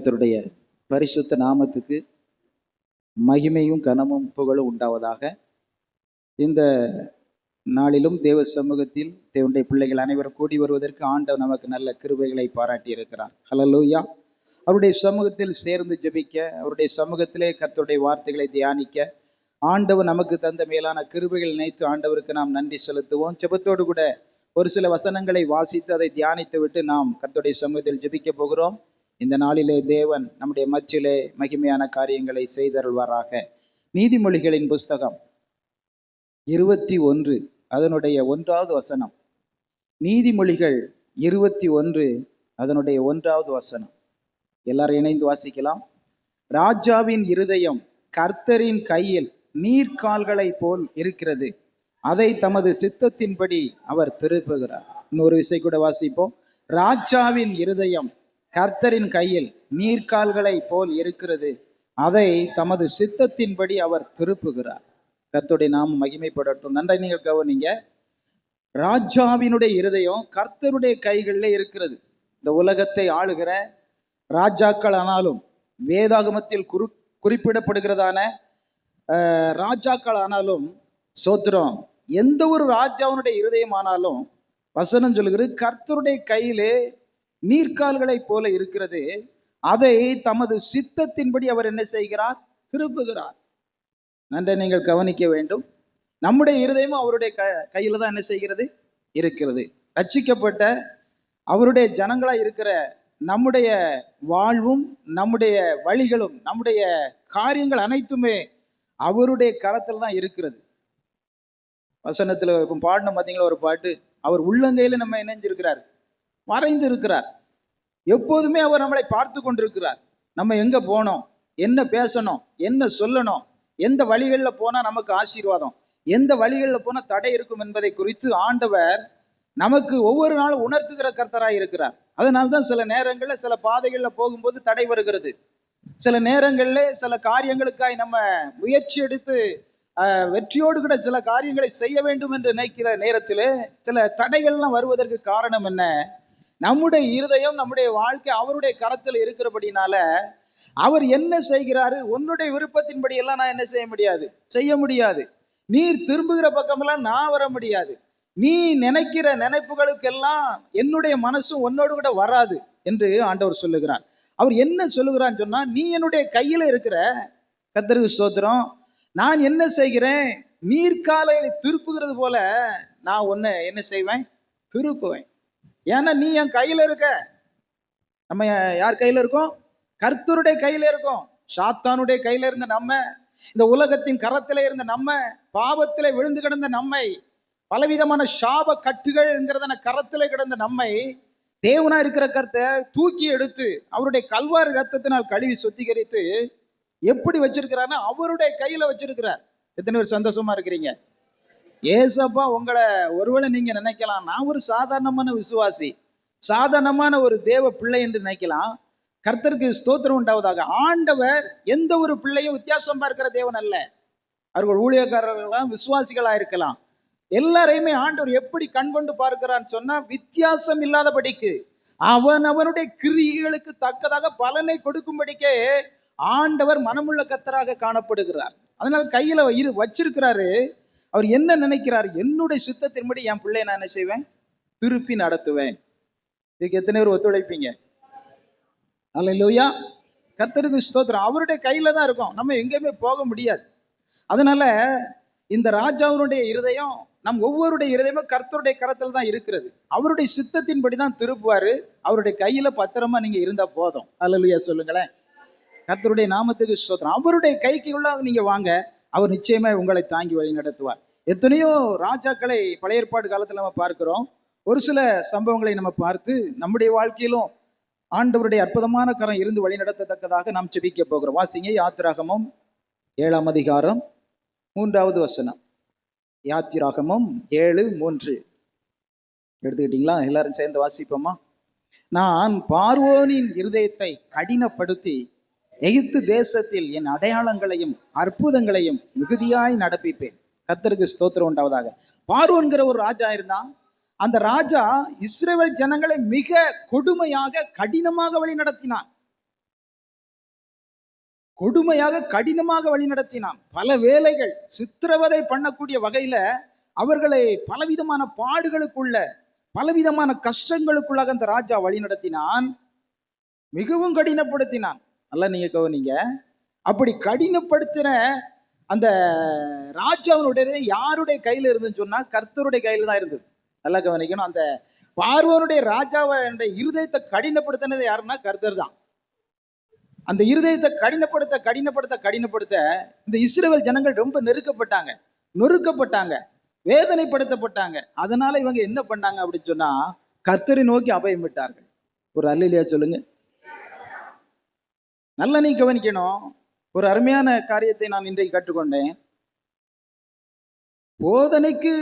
கர்த்தருடைய பரிசுத்த நாமத்துக்கு மகிமையும் கனமும் புகழும் உண்டாவதாக. இந்த நாளிலும் தேவ சமூகத்தில் தேவனுடைய பிள்ளைகள் அனைவரும் கூடி வருவதற்கு ஆண்டவர் நமக்கு நல்ல கிருபைகளை பாராட்டி இருக்கிறார். ஹலலூயா அவருடைய சமூகத்தில் சேர்ந்து ஜபிக்க அவருடைய சமூகத்திலே கர்த்தருடைய வார்த்தைகளை தியானிக்க ஆண்டவர் நமக்கு தந்த மேலான கிருபைகள் நினைத்து ஆண்டவருக்கு நாம் நன்றி செலுத்துவோம். ஜெபத்தோடு கூட ஒரு சில வசனங்களை வாசித்து அதை தியானித்து விட்டு நாம் கர்த்தருடைய சமூகத்தில் ஜபிக்க போகிறோம். இந்த நாளிலே தேவன் நம்முடைய மச்சிலே மகிமையான காரியங்களை செய்தருள்வாராக. நீதிமொழிகளின் புஸ்தகம் இருபத்தி ஒன்று அதனுடைய ஒன்றாவது வசனம். நீதிமொழிகள் இருபத்தி ஒன்று அதனுடைய ஒன்றாவது வசனம். எல்லாரும் இணைந்து வாசிக்கலாம். ராஜாவின் இருதயம் கர்த்தரின் கையில் நீர்கால்களை போல் இருக்கிறது. அதை தமது சித்தத்தின்படி அவர் திருப்புகிறார். இன்னொரு விசை கூட வாசிப்போம். ராஜாவின் இருதயம் கர்த்தரின் கையில் நீர்க்கால்களை போல் இருக்கிறது. அதை தமது சித்தத்தின்படி அவர் திருப்புகிறார். கர்த்தருடைய நாம் மகிமைப்படட்டும். நன்றை நீங்கள் கவனிங்க. ராஜாவினுடைய இருதயம் கர்த்தருடைய கைகளில் இருக்கிறது. இந்த உலகத்தை ஆளுகிற ராஜாக்கள் ஆனாலும் வேதாகமத்தில் குறி குறிப்பிடப்படுகிறதான ராஜாக்கள் ஆனாலும் சோத்திரம் எந்த ஒரு ராஜாவினுடைய இருதயம் ஆனாலும் வசனம் சொல்கிறது கர்த்தருடைய கையிலே நீர்க்கால்களைப் போல இருக்கிறது. அதை தமது சித்தத்தின்படி அவர் என்ன செய்கிறார்? திருப்புகிறார். நன்றை நீங்கள் கவனிக்க வேண்டும். நம்முடைய இருதயமும் அவருடைய க கையில தான் என்ன செய்கிறது? இருக்கிறது. ரட்சிக்கப்பட்ட அவருடைய ஜனங்களா இருக்கிற நம்முடைய வாழ்வும் நம்முடைய வழிகளும் நம்முடைய காரியங்கள் அனைத்துமே அவருடைய கரத்தில் தான் இருக்கிறது. வசனத்துல இப்போ பாடின பார்த்தீங்களா ஒரு பாட்டு? அவர் உள்ளங்கையில நம்ம இணைஞ்சிருக்கிறார். மறைந்திருக்கிறார். எப்போதுமே அவர் நம்மளை பார்த்து கொண்டிருக்கிறார். நம்ம எங்க போனோம்? என்ன பேசணும்? என்ன சொல்லணும்? எந்த வழிகளில் போனா நமக்கு ஆசீர்வாதம்? எந்த வழிகளில் போனா தடை இருக்கும் என்பதை குறித்து ஆண்டவர் நமக்கு ஒவ்வொரு நாளும் உணர்த்துகிற கர்த்தராக இருக்கிறார். அதனால தான் சில நேரங்களில் சில பாதைகளில் போகும்போது தடை வருகிறது. சில நேரங்களில் சில காரியங்களுக்காய் நம்ம முயற்சி எடுத்து வெற்றியோடு கூட சில காரியங்களை செய்ய வேண்டும் என்று நினைக்கிற நேரத்தில் சில தடைகள்லாம் வருவதற்கு காரணம் என்ன? நம்முடைய இருதயம் நம்முடைய வாழ்க்கை அவருடைய கரத்தில் இருக்கிறபடினால அவர் என்ன செய்கிறாரு? உன்னுடைய விருப்பத்தின்படி எல்லாம் நான் என்ன செய்ய முடியாது? செய்ய முடியாது. நீர் திரும்புகிற பக்கமெல்லாம் நான் வர முடியாது. நீ நினைக்கிற நினைப்புகளுக்கெல்லாம் என்னுடைய மனசு உன்னோடு கூட வராது என்று ஆண்டவர் சொல்லுகிறார். அவர் என்ன சொல்லுகிறான்னு சொன்னா நீ என்னுடைய கையில இருக்கிற கத்தருக்கு சோத்திரம் நான் என்ன செய்கிறேன்? நீர்காலைகளை திருப்புகிறது போல நான் உன்னை என்ன செய்வேன்? திருப்புவேன். ஏன்னா நீ என் கையில இருக்க. நம்ம யார் கையில இருக்கோம்? கர்த்தருடைய கையில இருக்கோம். சாத்தானுடைய கையில இருந்த நம்ம. இந்த உலகத்தின் கரத்துல இருந்த நம்ம. பாவத்திலே விழுந்து கிடந்த நம்மை. பலவிதமான சாப கட்டுகள்ங்கிறதான கரத்திலே கிடந்த நம்மை. தேவனா இருக்கிற கருத்தை தூக்கி எடுத்து அவருடைய கல்வார் ரத்தத்தினால் கழுவி சுத்திகரித்து எப்படி வச்சிருக்கிறாருன்னா அவருடைய கையில வச்சிருக்கிறார். எத்தனை பேர் சந்தோஷமா இருக்கிறீங்க? ஏசப்பா உங்களை ஒருவேளை நீங்க நினைக்கலாம். நான் ஒரு சாதாரணமான விசுவாசி. சாதாரணமான ஒரு தேவ பிள்ளை என்று நினைக்கலாம். கர்த்தருக்கு ஸ்தோத்திரம் உண்டாவதாக. ஆண்டவர் எந்த ஒரு பிள்ளையும் வித்தியாசம் பார்க்கிற தேவன் அல்ல. அவர்கள் ஊழியக்காரர்களாம் விசுவாசிகளா இருக்கலாம். எல்லாரையுமே ஆண்டவர் எப்படி கண் கொண்டு பார்க்கிறான்னு சொன்னா வித்தியாசம் இல்லாதபடிக்கு. அவன் அவனுடைய கிரியைகளுக்கு தக்கதாக பலனை கொடுக்கும்படிக்கே ஆண்டவர் மனமுள்ள கத்தராக காணப்படுகிறார். அதனால கையில இரு வச்சிருக்கிறாரு. அவர் என்ன நினைக்கிறார்? என்னுடைய சித்தத்தின்படி என் பிள்ளையை நான் என்ன செய்வேன்? திருப்பி நடத்துவேன். இதுக்கு எத்தனை பேர் ஒத்துழைப்பீங்க? அல்லையா கர்த்தருக்கு ஸ்தோத்திரம். அவருடைய கையில தான் இருக்கும். நம்ம எங்கேயுமே போக முடியாது. அதனால இந்த ராஜாவினுடைய இருதயம் நம் ஒவ்வொருடைய இருதயமும் கர்த்தருடைய கரத்தில் தான் இருக்கிறது. அவருடைய சித்தத்தின்படி தான் திருப்புவாரு. அவருடைய கையில பத்திரமா நீங்க இருந்தா போதும். அல்லையா சொல்லுங்களேன். கர்த்தருடைய நாமத்துக்கு ஸ்தோத்திரம். அவருடைய கைக்கு உள்ள நீங்க வாங்க. அவர் நிச்சயமாக உங்களை தாங்கி வழி நடத்துவார். எத்தனையோ ராஜாக்களை பழைய ஏற்பாடு காலத்துல நம்ம பார்க்கிறோம். ஒரு சில சம்பவங்களை நம்ம பார்த்து நம்முடைய வாழ்க்கையிலும் ஆண்டவருடைய அற்புதமான கரம் இருந்து வழி நடத்தத்தக்கதாக நாம் செபிக்க போகிறோம். வாசிங்க யாத்திராகமும் ஏழாம் அதிகாரம் மூன்றாவது வசனம். யாத்திராகமும் ஏழு மூன்று. எடுத்துக்கிட்டீங்களா? எல்லாரும் சேர்ந்து வாசிப்போமா? நான் பார்வோனின் இருதயத்தை கடினப்படுத்தி எகிப்து தேசத்தில் என் அடையாளங்களையும் அற்புதங்களையும் மிகுதியாய் நடப்பிப்பேன். கத்தருக்கு ஸ்தோத்திரம் உண்டாவதாக. பார்வோன்கிற ஒரு ராஜா இருந்தான். அந்த ராஜா இஸ்ரேல் ஜனங்களை மிக கொடுமையாக கடினமாக வழி நடத்தினான். கொடுமையாக கடினமாக வழி நடத்தினான். பல வேலைகள் சித்திரவதை பண்ணக்கூடிய வகையில அவர்களை பலவிதமான பாடுகளுக்குள்ள பலவிதமான கஷ்டங்களுக்குள்ளாக அந்த ராஜா வழி நடத்தினான். மிகவும் கடினப்படுத்தினான். நல்லா நீங்க கவனிங்க. அப்படி கடினப்படுத்தின அந்த ராஜாவினுடைய யாருடைய கையில இருந்துன்னு சொன்னா கர்த்தருடைய கையில தான் இருந்தது. நல்லா கவனிக்கணும். அந்த பார்வனுடைய ராஜாவை இருதயத்தை கடினப்படுத்தினது யாருன்னா கர்த்தர் தான். அந்த இருதயத்தை கடினப்படுத்த கடினப்படுத்த கடினப்படுத்த இந்த இஸ்ரேல் ஜனங்கள் ரொம்ப நெருக்கப்பட்டாங்க. நொறுக்கப்பட்டாங்க. வேதனைப்படுத்தப்பட்டாங்க. அதனால இவங்க என்ன பண்ணாங்க அப்படின்னு சொன்னா கர்த்தரை நோக்கி அபயம் விட்டார்கள். ஒரு அல்லையா சொல்லுங்க. நல்லா நீ கவனிக்கணும். ஒரு அருமையான காரியத்தை நான் இன்றைக்கு கற்றுக்கொண்டேன். போதனைக்கு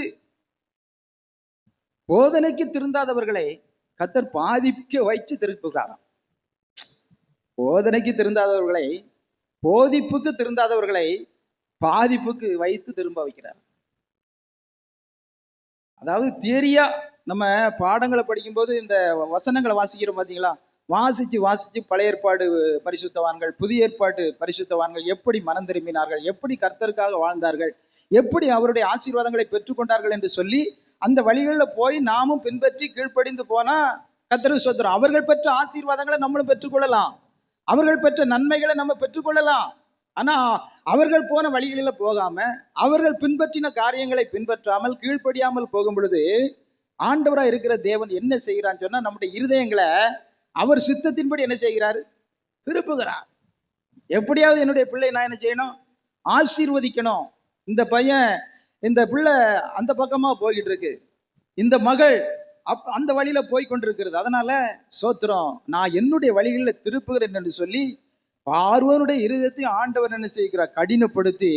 போதனைக்கு திருந்தாதவர்களை கத்தர் பாதிக்க வைத்து திருப்புகிறாராம். போதனைக்கு திருந்தாதவர்களை போதிப்புக்கு திருந்தாதவர்களை பாதிப்புக்கு வைத்து திரும்ப வைக்கிறார். அதாவது தியரியா நம்ம பாடங்களை படிக்கும்போது இந்த வசனங்களை வாசிக்கிறோம் பாத்தீங்களா? வாசிச்சு வாசிச்சு பழைய ஏற்பாடு பரிசுத்தவான்கள் புதிய ஏற்பாடு பரிசுத்தவான்கள் எப்படி மனம் திரும்பினார்கள் எப்படி கர்த்தருக்காக வாழ்ந்தார்கள் எப்படி அவருடைய ஆசீர்வாதங்களை பெற்றுக்கொண்டார்கள் என்று சொல்லி அந்த வழிகளில் போய் நாமும் பின்பற்றி கீழ்ப்படிந்து போனா கர்த்தருக்கு சொத்துறோம் அவர்கள் பெற்ற ஆசீர்வாதங்களை நம்மளும் பெற்றுக்கொள்ளலாம். அவர்கள் பெற்ற நன்மைகளை நம்ம பெற்றுக்கொள்ளலாம். ஆனா அவர்கள் போன வழிகளில் போகாம அவர்கள் பின்பற்றின காரியங்களை பின்பற்றாமல் கீழ்ப்படியாமல் போகும் பொழுது ஆண்டவரா இருக்கிற தேவன் என்ன செய்கிறான்னு சொன்னா நம்முடைய இருதயங்களை அவர் சித்தத்தின்படி என்ன செய்கிறாரு? திருப்புகிறார். எப்படியாவது என்னுடைய பிள்ளை நான் என்ன செய்யணும்? ஆசீர்வதிக்கணும். இந்த பையன் இந்த பிள்ளை அந்த பக்கமா போய்கிட்டு இருக்கு இந்த மகள் அப் அந்த வழியில போய் கொண்டிருக்கிறது அதனால சோத்திரம் நான் என்னுடைய வழிகளில் திருப்புகிறேன் என்று சொல்லி பார்வனுடைய இருதயத்தையும் ஆண்டவர் என்ன செய்கிறார் கடினப்படுத்தி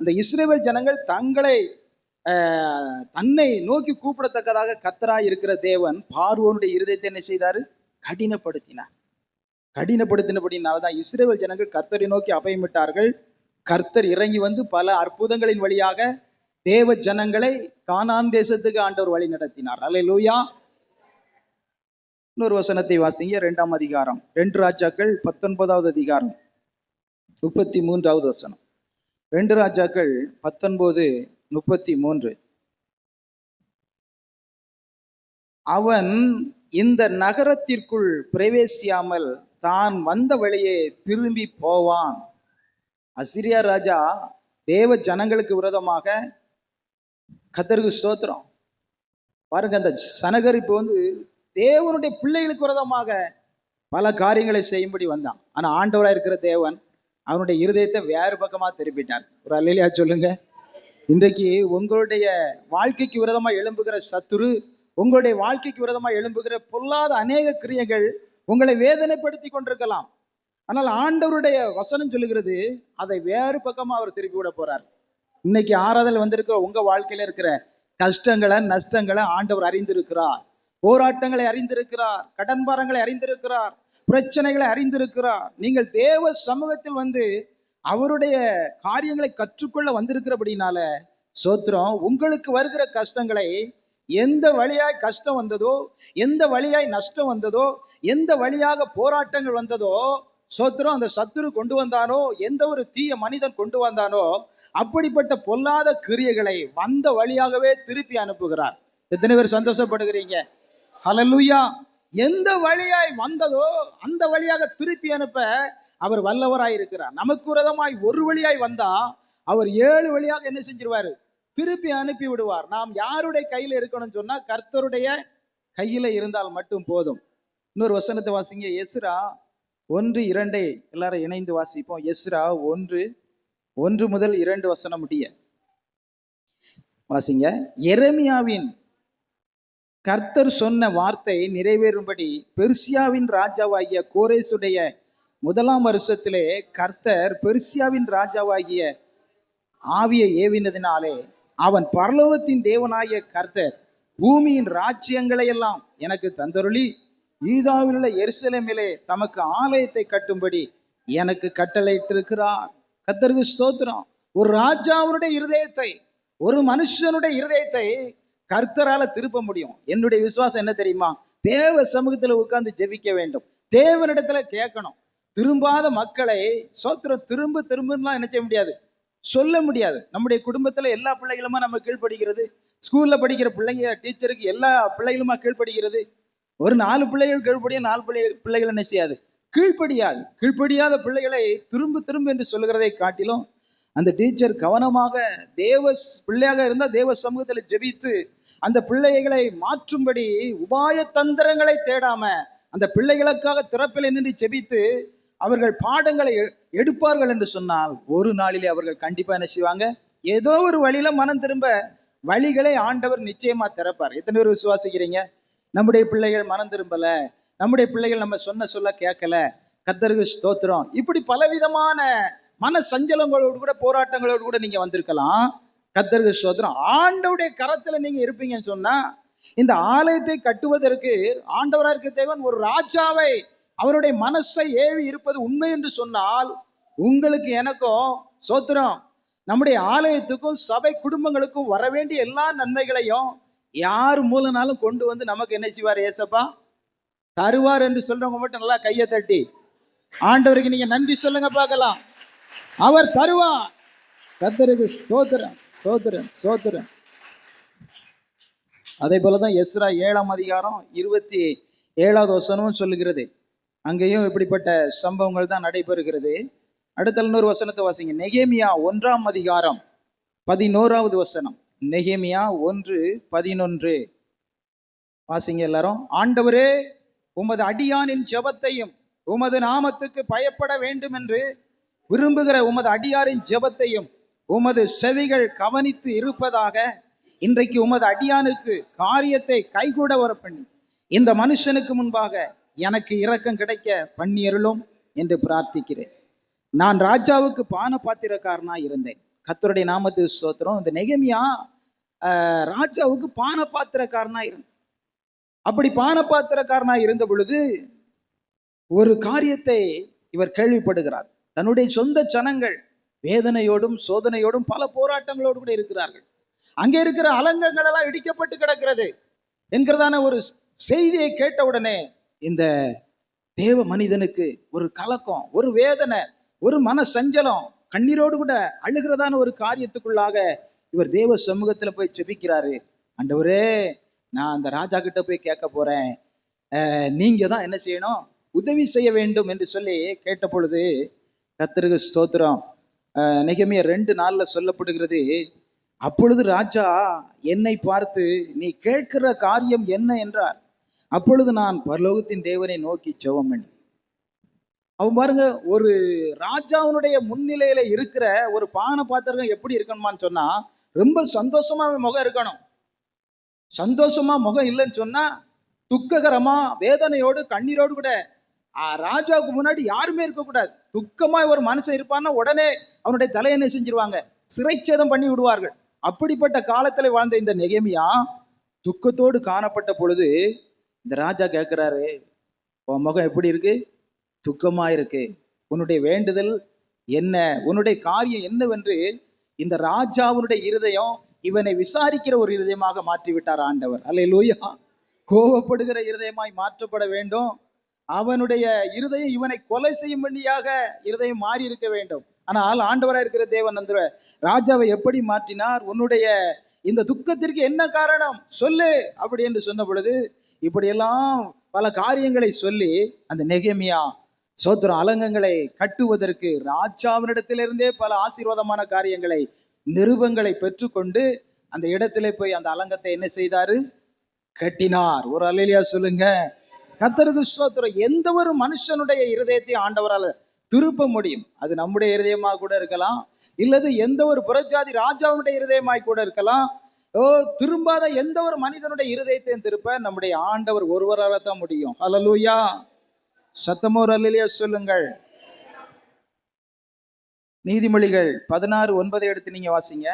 அந்த இஸ்ரேல் ஜனங்கள் தங்களை தன்னை நோக்கி கூப்பிடத்தக்கதாக கத்தராய் இருக்கிற தேவன் பார்வோனுடைய இருதயத்தை என்ன செய்தாரு? கடினப்படுத்தினார். கடினப்படுத்தினபடினால தான் இஸ்ரேல் ஜனங்கள் கர்த்தரை நோக்கி அபயமிட்டார்கள். கர்த்தர் இறங்கி வந்து பல அற்புதங்களின் வழியாக தேவ ஜனங்களை கானான் தேசத்துக்கு ஆண்டவர் வழி நடத்தினார். அலை லூயா இன்னொரு வசனத்தை வாசிங்க இரண்டாம் அதிகாரம். ரெண்டு ராஜாக்கள் பத்தொன்பதாவது அதிகாரம். முப்பத்தி மூன்றாவது வசனம். ரெண்டு ராஜாக்கள் பத்தொன்பது முப்பத்தி மூன்று அவன் இந்த நகரத்திற்குள் பிரவேசியாமல் தான் வந்த வழியே திரும்பி போவான். அசிரியா ராஜா தேவ ஜனங்களுக்கு விரோதமாக கத்தருக்கு ஸ்தோத்திரம். பாருங்க அந்த சனகர் இப்போ வந்து தேவனுடைய பிள்ளைகளுக்கு விரோதமாக பல காரியங்களை செய்யும்படி வந்தான். ஆனா ஆண்டவரா இருக்கிற தேவன் அவனுடைய இருதயத்தை வேறு பக்கமா திருப்பிட்டார். ஒரு அல்லையா சொல்லுங்க. இன்றைக்கு உங்களுடைய வாழ்க்கைக்கு விரதமா எழும்புகிற சத்துரு உங்களுடைய வாழ்க்கைக்கு விரோதமா எழும்புகிற பொல்லாத அநேக கிரியைகள் உங்களை வேதனைப்படுத்தி கொண்டிருக்கலாம். ஆனால் ஆண்டவருடைய வசனம் சொல்லுகிறது அதை வேறு பக்கமா அவர் திருப்பி விட போறார். இன்னைக்கு ஆறாதல் வந்திருக்கிற உங்க வாழ்க்கையில இருக்கிற கஷ்டங்களை நஷ்டங்களை ஆண்டவர் அறிந்திருக்கிறார். போராட்டங்களை அறிந்திருக்கிறார் கடன் பாரங்களை அறிந்திருக்கிறார் பிரச்சனைகளை அறிந்திருக்கிறார். நீங்கள் தேவ சமூகத்தில் வந்து அவருடைய காரியங்களை கற்றுக்கொள்ள வந்திருக்கிறபடினால சோத்திரம் உங்களுக்கு வருகிற கஷ்டங்களை எந்த வழியாய் கஷ்டம் வந்ததோ எந்த வழியாய் நஷ்டம் வந்ததோ எந்த வழியாக போராட்டங்கள் வந்ததோ சோத்திரம் அந்த சத்துரு கொண்டு வந்தானோ எந்த ஒரு தீய மனிதன் கொண்டு வந்தானோ அப்படிப்பட்ட பொல்லாத கிரியைகளை வந்த வழியாகவே திருப்பி அனுப்புகிறார். எத்தனை பேர் சந்தோஷப்படுகிறீங்க? ஹலலுயா எந்த வழியாய் வந்ததோ அந்த வழியாக திருப்பி அனுப்ப அவர் வல்லவராய் இருக்கிறார் நமக்கு விரதமாய் ஒரு வழியாய் வந்தா அவர் ஏழு வழியாக என்ன செஞ்சிருவாரு? திருப்பி அனுப்பி விடுவார். நாம் யாருடைய கையில இருக்கணும்னு சொன்னா கர்த்தருடைய கையில இருந்தால் மட்டும் போதும். இன்னொரு வசனத்தை வாசிங்க. எஸ்ரா ஒன்று இரண்டை. எல்லாரும் இணைந்து வாசிப்போம். எஸ்ரா ஒன்று ஒன்று முதல் இரண்டு வசனம் முடிய. வாசிங்க. எரேமியாவின் கர்த்தர் சொன்ன வார்த்தை நிறைவேறும்படி பெர்சியாவின் ராஜாவாகிய கோரேசுடைய முதலாம் வருஷத்திலே கர்த்தர் பெர்சியாவின் ராஜாவாகிய ஆவியை ஏவினதினாலே அவன் பரலோகத்தின் தேவனாகிய கர்த்தர் பூமியின் ராஜ்யங்களை எல்லாம் எனக்கு தந்தருளி. ஈதாவிலுள்ள எருசலேமிலே தமக்கு ஆலயத்தை கட்டும்படி எனக்கு கட்டளையிட்டிருக்கிறார். கத்தருக்கு ஸ்தோத்திரம். ஒரு ராஜாவுடைய இருதயத்தை ஒரு மனுஷனுடைய இருதயத்தை கர்த்தரால திருப்ப முடியும். என்னுடைய விசுவாசம் என்ன தெரியுமா? தேவ சமூகத்துல உட்கார்ந்து ஜெபிக்க வேண்டும். தேவனிடத்துல கேட்கணும். திரும்பாத மக்களை சோத்திரம் திரும்ப திரும்பலாம் என்ன செய்ய முடியாது? சொல்ல முடியாது. நம்முடைய குடும்பத்துல எல்லா பிள்ளைகளுமா நம்ம கீழ்ப்படுகிறது? ஸ்கூல்ல படிக்கிற பிள்ளைங்க டீச்சருக்கு எல்லா பிள்ளைகளுமா கீழ்ப்படுகிறது? ஒரு நாலு பிள்ளைகள் கீழ்படிய நாலு பிள்ளை பிள்ளைகள் என்ன செய்யாது? கீழ்ப்படியாது. கீழ்ப்படியாத பிள்ளைகளை திரும்ப திரும்ப என்று சொல்லுகிறதை காட்டிலும் அந்த டீச்சர் கவனமாக தேவ பிள்ளையாக இருந்தால் தேவ சமூகத்தில் ஜெபித்து அந்த பிள்ளைகளை மாற்றும்படி உபாய தந்திரங்களை தேடாம அந்த பிள்ளைகளுக்காக திறப்பில் நின்று ஜெபித்து அவர்கள் பாடங்களை எடுப்பார்கள் என்று சொன்னால் ஒரு நாளிலே அவர்கள் கண்டிப்பா என்ன செய்வாங்க? ஏதோ ஒரு வழியில மனம் திரும்ப வழிகளை ஆண்டவர் நிச்சயமா திறப்பார். எத்தனை பேர் விசுவாசிக்கிறீங்க? நம்முடைய பிள்ளைகள் மனம் திரும்பல நம்முடைய பிள்ளைகள் நம்ம சொன்ன சொல்ல கேட்கல கத்தருக்கு ஸ்தோத்திரம். இப்படி பலவிதமான மன சஞ்சலங்களோடு கூட போராட்டங்களோடு கூட நீங்க வந்திருக்கலாம். கத்தருக்கு ஸ்தோத்திரம். ஆண்டவுடைய கரத்துல நீங்க இருப்பீங்கன்னு சொன்னா இந்த ஆலயத்தை கட்டுவதற்கு ஆண்டவராக இருக்க தேவன் ஒரு ராஜாவை அவருடைய மனசை ஏவி இருப்பது உண்மை என்று சொன்னால் உங்களுக்கு எனக்கும் சோத்திரம். நம்முடைய ஆலயத்துக்கும் சபை குடும்பங்களுக்கும் வர வேண்டிய எல்லா நன்மைகளையும் யார் மூலனாலும் கொண்டு வந்து நமக்கு என்ன செய்வார் ஏசப்பா? தருவார் என்று சொல்றவங்க மட்டும் நல்லா கையை தட்டி. ஆண்டவருக்கு நீங்க நன்றி சொல்லுங்க பார்க்கலாம். அவர் தருவார். கத்தருக்கு ஸ்தோத்திரம் சோத்திரம் சோத்திரம் அதே போலதான் எஸ்ரா ஏழாம் அதிகாரம் இருபத்தி ஏழாவது வசனமும் சொல்லுகிறது. அங்கேயும் இப்படிப்பட்ட சம்பவங்கள் தான் நடைபெறுகிறது. அடுத்த இன்னொரு வசனத்தை வாசிங்க. நெகேமியா ஒன்றாம் அதிகாரம் பதினோராவது வசனம். நெகேமியா ஒன்று பதினொன்று. வாசிங்க எல்லாரும். ஆண்டவரே உமது அடியானின் ஜெபத்தையும் உமது நாமத்துக்கு பயப்பட வேண்டும் என்று விரும்புகிற உமது அடியாரின் ஜெபத்தையும் உமது செவிகள் கவனித்து இருப்பதாக இன்றைக்கு உமது அடியானுக்கு காரியத்தை கைகூட வர பண்ணி இந்த மனுஷனுக்கு முன்பாக எனக்கு இரக்கம் கிடைக்க பண்ணியருளும் என்று பிரார்த்திக்கிறேன். நான் ராஜாவுக்கு பான பாத்திரக்காரனா இருந்தேன். கத்தருடைய நாமத்து சோத்திரம் இந்த நெகமியா ராஜாவுக்கு பான பாத்திரக்காரனா இருந்தேன் அப்படி பான பாத்திரக்காரனா இருந்த பொழுது ஒரு காரியத்தை இவர் கேள்விப்படுகிறார். தன்னுடைய சொந்த ஜனங்கள் வேதனையோடும் சோதனையோடும் பல போராட்டங்களோடு கூட இருக்கிறார்கள். அங்கே இருக்கிற அலங்கங்கள் எல்லாம் இடிக்கப்பட்டு கிடக்கிறது என்கிறதான ஒரு செய்தியை கேட்டவுடனே இந்த தேவ மனிதனுக்கு ஒரு கலக்கம் ஒரு வேதனை ஒரு மன சஞ்சலம் கண்ணீரோடு கூட அழுகிறதான ஒரு காரியத்துக்குள்ளாக இவர் தேவ சமூகத்துல போய் செபிக்கிறாரு. அண்டவரே நான் அந்த ராஜா கிட்ட போய் கேட்க போறேன். நீங்க தான் என்ன செய்யணும்? உதவி செய்ய வேண்டும் என்று சொல்லி கேட்ட பொழுது கத்தருக்கு ஸ்தோத்திரம் நிகமைய ரெண்டு நாள்ல சொல்லப்படுகிறது அப்பொழுது ராஜா என்னை பார்த்து நீ கேட்கிற காரியம் என்ன? என்றார். அப்பொழுது நான் பரலோகத்தின் தேவனை நோக்கி ஜெபம் பண்ணி அவன் பாருங்க ஒரு ராஜாவுனுடைய முன்னிலையில இருக்கிற ஒரு பானை பாத்திரம் எப்படி இருக்கணுமான்னு சொன்னா ரொம்ப சந்தோஷமா அவன் முகம் இருக்கணும். சந்தோஷமா முகம் இல்லைன்னு சொன்னா துக்ககரமா வேதனையோடு கண்ணீரோடு கூட ராஜாவுக்கு முன்னாடி யாருமே இருக்கக்கூடாது. துக்கமா ஒரு மனுஷன் இருப்பான்னா உடனே அவனுடைய தலையை செஞ்சிருவாங்க? சிறைச்சேதம் பண்ணி விடுவார்கள். அப்படிப்பட்ட காலத்துல வாழ்ந்த இந்த நெகேமியா துக்கத்தோடு காணப்பட்ட பொழுது இந்த ராஜா கேட்குறாரு உன் முகம் எப்படி இருக்கு? துக்கமா இருக்கு. உன்னுடைய வேண்டுதல் என்ன? உன்னுடைய காரியம் என்னவென்று இந்த ராஜாவினுடைய இருதயம் இவனை விசாரிக்கிற ஒரு இருதயமாக மாற்றி விட்டார் ஆண்டவர். அல்லேலூயா! கோபப்படுகிற இருதயமாய் மாற்றப்பட வேண்டும். அவனுடைய இருதயம் இவனை கொலை செய்யும்படியாக இருதயம் மாறி இருக்க வேண்டும். ஆனால் ஆண்டவராக இருக்கிற தேவன் அந்த ராஜாவை எப்படி மாற்றினார்? உன்னுடைய இந்த துக்கத்திற்கு என்ன காரணம்? சொல்லு. அப்படி என்று சொன்ன பொழுது இப்படியெல்லாம் பல காரியங்களை சொல்லி அந்த நெகமியா சோத்திர அலங்கங்களை கட்டுவதற்கு ராஜாவினிடத்திலிருந்தே பல ஆசீர்வாதமான காரியங்களை நிருபங்களை பெற்றுக்கொண்டு அந்த இடத்திலே போய் அந்த அலங்கத்தை என்ன செய்தாரு? கட்டினார். ஒரு அலையிலியா சொல்லுங்க. கத்தருக்கு சோத்திரம் எந்த ஒரு மனுஷனுடைய இருதயத்தையும் ஆண்டவரால் திருப்ப முடியும். அது நம்முடைய இருதயமாக கூட இருக்கலாம். இல்லது எந்த ஒரு புறஜாதி ராஜாவுடைய இருதயமாய் கூட இருக்கலாம். ஓ திரும்பாத எந்த ஒரு மனிதனுடைய இருதயத்தையும் திருப்ப நம்முடைய ஆண்டவர் ஒருவரால தான் முடியும். அலலூயா சத்தமோர் அல்லையா சொல்லுங்கள். நீதிமொழிகள் பதினாறு ஒன்பதை எடுத்து நீங்க வாசிங்க.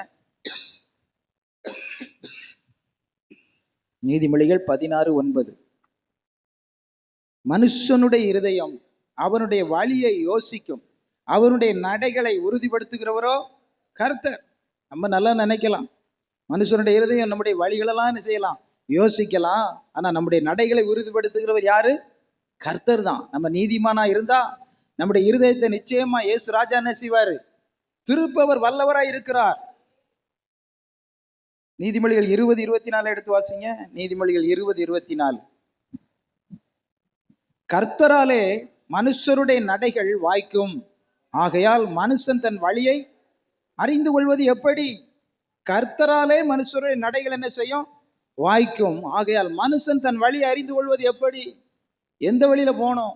நீதிமொழிகள் பதினாறு ஒன்பது. மனுஷனுடைய இருதயம் அவனுடைய வழியை யோசிக்கும். அவனுடைய நடைகளை உறுதிப்படுத்துகிறவரோ கர்த்தர். நம்ம நல்லா நினைக்கலாம். மனுஷனுடைய இருதயம் நம்முடைய வழிகளெல்லாம் என்ன செய்யலாம்? யோசிக்கலாம். ஆனா நம்முடைய நடைகளை உறுதிப்படுத்துகிறவர் யாரு? கர்த்தர் தான். நம்ம நீதிமானா இருந்தா நம்முடைய இருதயத்தை நிச்சயமா இயேசு ராஜா என்ன செய்வாரு? திருப்பவர் வல்லவராய் இருக்கிறார். நீதிமொழிகள் இருபது இருபத்தி நாலு எடுத்து வாசிங்க. நீதிமொழிகள் இருபது இருபத்தி நாலு. கர்த்தராலே மனுஷருடைய நடைகள் வாய்க்கும். ஆகையால் மனுஷன் தன் வழியை அறிந்து கொள்வது எப்படி? கர்த்தராலே மனுஷருடைய நடைகள் என்ன செய்யும்? வாய்க்கும். ஆகையால் மனுஷன் தன் வழி அறிந்து கொள்வது எப்படி? எந்த வழியில போகணும்?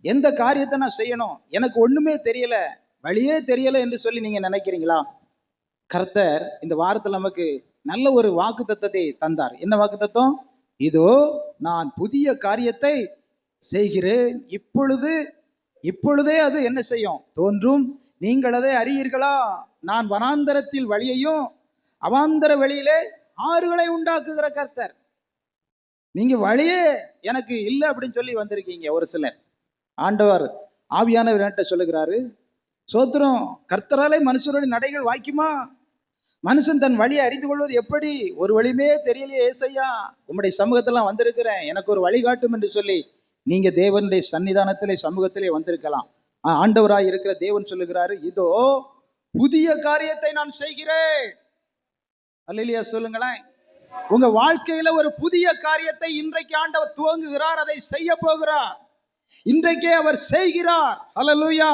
எந்த காரியத்தை நான் செய்யணும்? எனக்கு ஒண்ணுமே தெரியல. வழியே தெரியல என்று சொல்லி நீங்க நினைக்கிறீங்களா? கர்த்தர் இந்த வாரத்தில் நமக்கு நல்ல ஒரு வாக்கு தத்தத்தை தந்தார். என்ன வாக்கு தத்தம் இதோ நான் புதிய காரியத்தை செய்கிறேன். இப்பொழுது இப்பொழுதே அது என்ன செய்யும்? தோன்றும். நீங்கள் அதை அறியீர்களா? நான் வனாந்தரத்தில் வழியையும் அவாந்தர வெளியிலே ஆறுகளை உண்டாக்குகிற கர்த்தர். நீங்க வழியே எனக்கு இல்லை அப்படின்னு சொல்லி வந்திருக்கீங்க ஒரு சிலர். ஆண்டவர் ஆவியானவர் என்கிட்ட சொல்லுகிறாரு சோத்திரம் கர்த்தராலே மனுஷருடைய நடைகள் வாய்க்குமா? மனுஷன் தன் வழியை அறிந்து கொள்வது எப்படி? ஒரு வழியுமே தெரியலையே ஏசையா. உம்முடைய சமூகத்தெல்லாம் வந்திருக்கிறேன். எனக்கு ஒரு வழிகாட்டும் என்று சொல்லி நீங்க தேவனுடைய சன்னிதானத்திலே சமூகத்திலே வந்திருக்கலாம். ஆண்டவராய் இருக்கிற தேவன் சொல்லுகிறாரு இதோ புதிய காரியத்தை நான் செய்கிறேன். அல்லையா சொல்லுங்களேன். உங்க வாழ்க்கையில ஒரு புதிய காரியத்தை இன்றைக்கு ஆண்டவர் துவங்குகிறார் அதை செய்ய போகிறார். இன்றைக்கே அவர் செய்கிறார். ஹalleluya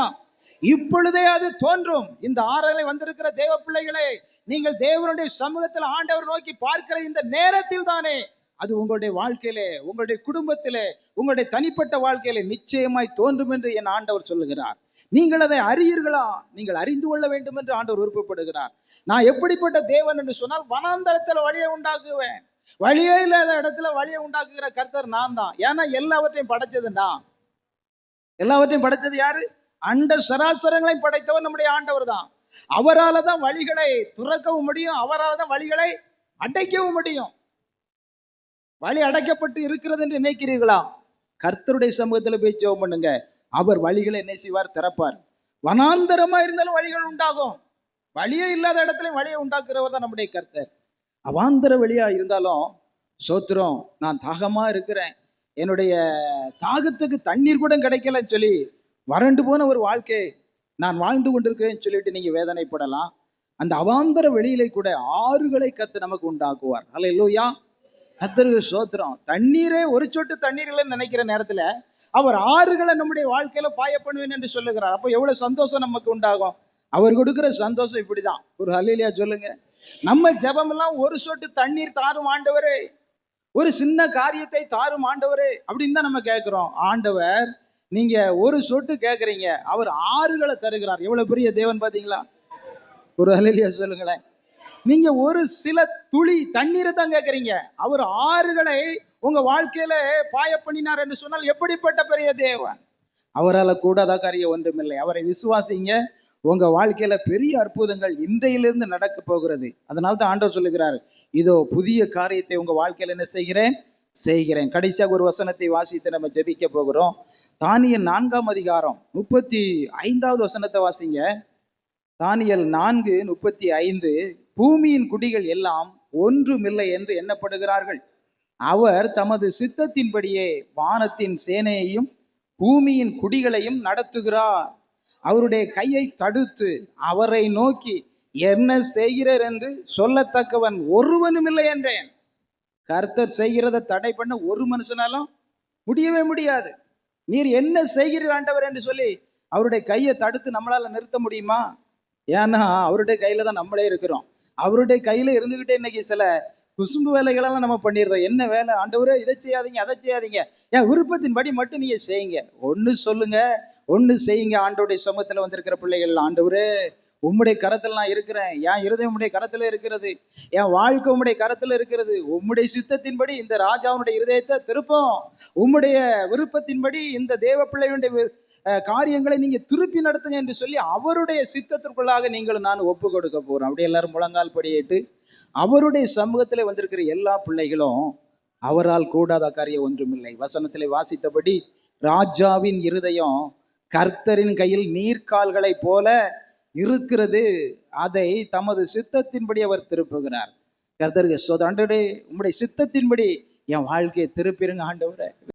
இப்பொழுதே அது தோன்றும். இந்த ஆறலை வந்திருக்கிற தேவ பிள்ளைகளே நீங்கள் தேவனுடைய சமூகத்தில் ஆண்டவர் நோக்கி பார்க்கிற இந்த நேரத்தில் தானே அது உங்களுடைய வாழ்க்கையிலே உங்களுடைய குடும்பத்திலே உங்களுடைய தனிப்பட்ட வாழ்க்கையிலே நிச்சயமாய் தோன்றும் என்று என் ஆண்டவர் சொல்லுகிறார். நீங்கள் அதை அறியீர்களா? நீங்கள் அறிந்து கொள்ள வேண்டும் என்று ஆண்டவர் விருப்பப்படுகிறார். நான் எப்படிப்பட்ட தேவன் என்று சொன்னால் வனாந்தரத்தில் வழியை உண்டாக்குவேன். வழியே இல்லாத இடத்துல வழியை உண்டாக்குகிற கர்த்தர் நான் தான். ஏன்னா எல்லாவற்றையும் படைச்சது நான். எல்லாவற்றையும் படைச்சது யாரு? அண்ட சராசரங்களையும் படைத்தவர் நம்முடைய ஆண்டவர் தான். அவரால் தான் வழிகளை துறக்கவும் முடியும். அவரால் தான் வழிகளை அடைக்கவும் முடியும். வழி அடைக்கப்பட்டு இருக்கிறது என்று நினைக்கிறீர்களா? கர்த்தருடைய சமூகத்துல போய் ஜெபம் பண்ணுங்க. அவர் வழிகளை என்ன செய்வார்? திறப்பார். வனாந்தரமா இருந்தாலும் வழிகள் உண்டாகும். வழியே இல்லாத இடத்துல வழியை உண்டாக்குறவர் தான் நம்முடைய கர்த்தர். அவாந்தர வழியா இருந்தாலும் சோத்திரம் நான் தாகமா இருக்கிறேன். என்னுடைய தாகத்துக்கு தண்ணீர் கூட கிடைக்கலன்னு சொல்லி வறண்டு போன ஒரு வாழ்க்கை நான் வாழ்ந்து கொண்டிருக்கிறேன்னு சொல்லிட்டு நீங்க வேதனைப்படலாம். அந்த அவாந்தர வெளியிலே கூட ஆறுகளை கத்து நமக்கு உண்டாக்குவார். அல்ல இல்லையா கத்தருக்கு சோத்திரம். தண்ணீரே ஒரு சொட்டு தண்ணீர் இல்லைன்னு நினைக்கிற நேரத்துல அவர் ஆறுகளை நம்முடைய வாழ்க்கையில பாய பண்ணுவேன் என்று சொல்லுகிறார். அப்போ எவ்வளவு சந்தோஷம் நமக்கு உண்டாகும்? அவர் கொடுக்குற சந்தோஷம் இப்படிதான். ஒரு ஹல்லேலூயா சொல்லுங்க. நம்ம ஜெபம் எல்லாம் ஒரு சொட்டு தண்ணீர் தாரும் ஆண்டவரே. ஒரு சின்ன காரியத்தை தாரும் ஆண்டவரே அப்படின்னு தான் நம்ம கேட்கிறோம். ஆண்டவர் நீங்க ஒரு சொட்டு கேட்குறீங்க. அவர் ஆறுகளை தருகிறார். எவ்வளவு பெரிய தேவன் பாத்தீங்களா? ஒரு அலிலியா சொல்லுங்களேன். நீங்க ஒரு சில துளி தண்ணீரை தான் கேட்குறீங்க. அவர் ஆறுகளை உங்க வாழ்க்கையில பாய பண்ணினார் என்று சொன்னால் எப்படிப்பட்ட பெரிய தேவன்? அவரால் கூடாத காரியம் ஒன்றுமில்லை. அவரை விசுவாசிங்க. உங்க வாழ்க்கையில பெரிய அற்புதங்கள் இன்றையிலிருந்து நடக்க போகிறது. அதனால தான் ஆண்டவர் சொல்லுகிறார் இதோ புதிய காரியத்தை உங்க வாழ்க்கையில என்ன செய்கிறேன்? செய்கிறேன். கடைசியாக ஒரு வசனத்தை வாசித்து நம்ம ஜெபிக்க போகிறோம். தானியல் நான்காம் அதிகாரம் முப்பத்தி ஐந்தாவது வசனத்தை வாசிங்க. தானியல் நான்கு முப்பத்தி ஐந்து பூமியின் குடிகள் எல்லாம் ஒன்றுமில்லை என்று எண்ணப்படுகிறார்கள். அவர் தமது சித்தத்தின்படியே வானத்தின் சேனையையும் பூமியின் குடிகளையும் நடத்துகிறார். அவருடைய கையை தடுத்து அவரை நோக்கி என்ன செய்கிறார்? என்று சொல்லத்தக்கவன் ஒருவனும் இல்லை என்றேன். கர்த்தர் செய்கிறத தடை பண்ண ஒரு மனுஷனாலும் முடியவே முடியாது. நீர் என்ன செய்கிறீர் ஆண்டவர்? என்று சொல்லி அவருடைய கையை தடுத்து நம்மளால நிறுத்த முடியுமா? ஏன்னா அவருடைய கையில தான் நம்மளே இருக்கிறோம். அவருடைய கையில இருந்துகிட்டே இன்னைக்கு சில குசும்பு வேலைகளெல்லாம் நம்ம பண்ணிடுறோம். என்ன வேலை? ஆண்டவரே இதை செய்யாதீங்க அதை செய்யாதீங்க. என் விருப்பத்தின்படி மட்டும் நீங்க செய்யுங்க. ஒன்னு சொல்லுங்க ஒன்று செய்யுங்க. ஆண்டவருடைய சமூகத்துல வந்திருக்கிற பிள்ளைகள் ஆண்டவரே உம்முடைய கரத்துல நான் இருக்கிறேன். என் இருதயம் உடைய கரத்துல இருக்கிறது. என் வாழ்க்கை உம்முடைய கரத்துல இருக்கிறது. உம்முடைய சித்தத்தின்படி இந்த ராஜாவுடைய இருதயத்தை திருப்பம். உம்முடைய விருப்பத்தின்படி இந்த தேவ பிள்ளையுடைய காரியங்களை நீங்க திருப்பி நடத்துங்க என்று சொல்லி அவருடைய சித்தத்திற்குள்ளாக நீங்களும் நான் ஒப்பு கொடுக்க போறோம். அப்படியே எல்லாரும் முழங்கால் படியிட்டு. அவருடைய சமூகத்தில் வந்திருக்கிற எல்லா பிள்ளைகளும் அவரால் கூடாத காரியம் ஒன்றுமில்லை. வசனத்திலே வாசித்தபடி ராஜாவின் இருதயம் கர்த்தரின் கையில் நீர்க்கால்களைப் போல இருக்கிறது. அதை தமது சித்தத்தின்படி அவர் திருப்புகிறார். கர்த்தருக்கு சோ ஆண்டவரே உம்முடைய சித்தத்தின்படி என் வாழ்க்கையை திருப்பிருங்க ஆண்டவரை.